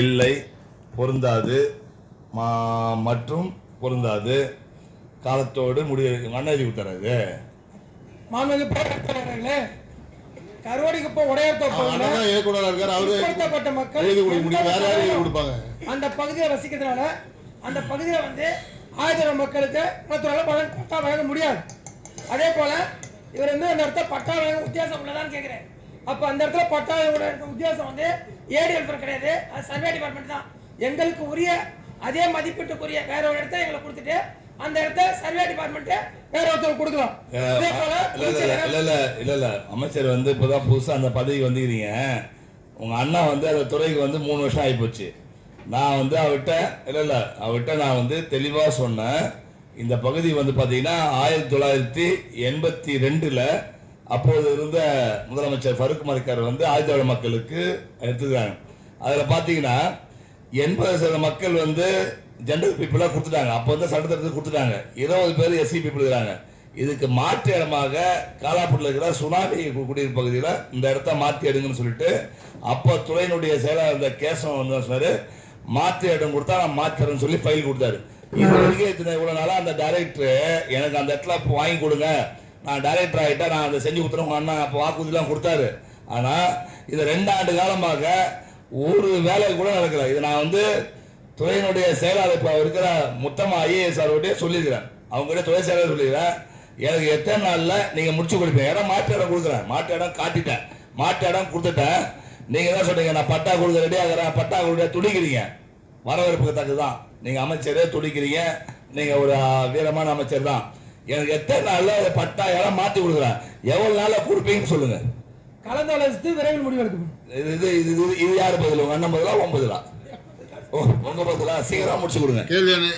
இல்லை பொருந்தாது. மற்றும் பொருந்தாது. காலத்தோடு முடிவு கொடுத்துறாரு. மாண்புமிகு பேரவைத் தலைவர்களே கருவடிக்கு போ உடையார் தோப்புல அண்ணா இயக்குனரா இருக்காரு. அவரு பிற்படுத்தப்பட்ட மக்கள் அந்த பகுதியை வசிக்கிறதுனால அந்த பகுதியை வந்து ஆயிரம் மக்களுக்கு குளத்தூரால வழங்க பட்டா வழங்க முடியாது. அதே போல இவர் வந்து அந்த பட்டா வழங்க உத்தியாசம் உள்ளதான்னு கேட்கிறேன் அப்ப அந்த இடத்துல பட்டா உத்தியாசம் வந்து ஏடிஎல் கிடையாது. அது சர்வே டிபார்ட்மெண்ட் தான். எங்களுக்கு உரிய அதே மதிப்பீட்டுக்குரிய வேற ஒரு இடத்த எங்களுக்கு கொடுத்துட்டு அந்த இடத்த சர்வே டிபார்ட்மெண்ட் வேற ஒருத்தர் கொடுக்கலாம். இல்ல இல்ல இல்ல இல்ல அமைச்சர் வந்து இப்பதான் புதுசா அந்த பதவிக்கு வந்துக்கிறீங்க உங்க அண்ணா வந்து அந்த துறைக்கு வந்து மூணு வருஷம் ஆயிப்போச்சு நான் வந்து அவர்கிட்ட இல்ல இல்ல அவர்கிட்ட நான் வந்து தெளிவா சொன்னேன். இந்த பகுதி வந்து பாத்தீங்கன்னா ஆயிரத்தி தொள்ளாயிரத்தி எண்பத்தி ரெண்டுல அப்போது இருந்த முதலமைச்சர் ஃபருக் மரிக்கார் வந்து ஆயுதவாழ மக்களுக்கு எடுத்துக்கிறாங்க. அதுல பாத்தீங்கன்னா எண்பது சதவீத மக்கள் வந்து ஜென்ரல் பீப்புளாக கொடுத்துட்டாங்க. அப்போ வந்து சட்டத்திட்டத்துக்கு கொடுத்துட்டாங்க. இருபது பேர் எஸ்சி பீப்புள் இருக்கிறாங்க இதுக்கு மாற்று இடமாக காலாப்பட்டில் இருக்கிற சுனாமி குடியிருப்பு பகுதியில் இந்த இடத்த மாற்றி எடுங்கன்னு சொல்லிட்டு அப்போ துறையினுடைய செயலாளர் இருந்த கேசவன் வந்து சொன்னாரு? மாற்று இடம் கொடுத்தா நான் மாற்றுறேன்னு சொல்லி ஃபைல் கொடுத்தாரு. இது வரைக்கும் இத்தனை இவ்வளோ நாளாக அந்த டைரக்டர் எனக்கு அந்த இடத்துல வாங்கி கொடுங்க. நான் டைரக்டர் ஆகிட்டா நான் அதை செஞ்சு கொடுத்துறேன் உங்கள் அண்ணா அப்போ வாக்குறுதிலாம் கொடுத்தாரு. ஆனால் இது ரெண்டு ஆண்டு காலமாக ஒரு வேலை கூட நடக்கல. இது நான் வந்து துறையினுடைய செயலாளர் இப்போ இருக்கிற முத்தமா ஐஏஎஸ் அவர்கிட்டே சொல்லியிருக்கிறேன். அவங்ககிட்ட துறை செயலாளர் சொல்லியிருக்கிறேன். எனக்கு எத்தனை நாளில் நீங்கள் முடிச்சு கொடுப்பீங்க? இடம் மாட்டு இடம் கொடுக்குறேன். மாட்டு இடம் காட்டிட்டேன். மாட்டு இடம் கொடுத்துட்டேன். நீங்கள் தான் சொன்னீங்க நான் பட்டா கொடுக்க ரெடியாகிறேன் பட்டா கொடுக்க துடிக்கிறீங்க. வரவேற்புக்கு தக்கு தான் நீங்கள் அமைச்சரே துடிக்கிறீங்க. நீங்கள் ஒரு வீரமான அமைச்சர் தான் எனக்கு எத்தனை நாளில் இடம் மாற்றி கொடுக்குறேன்? எவ்வளோ நாளில் கொடுப்பீங்கன்னு சொல்லுங்கள் கலந்தாலோசித்து விரைவில் முடிவெடுக்கணும் இது இது இது இது- இது யார் பதில்? உங்க அண்ணன் பதிலா உன் பதிலா? ஓ உங்க பதிலா? சீக்கிரம் முடிச்சு கொடுங்க. கேள்வி என்ன?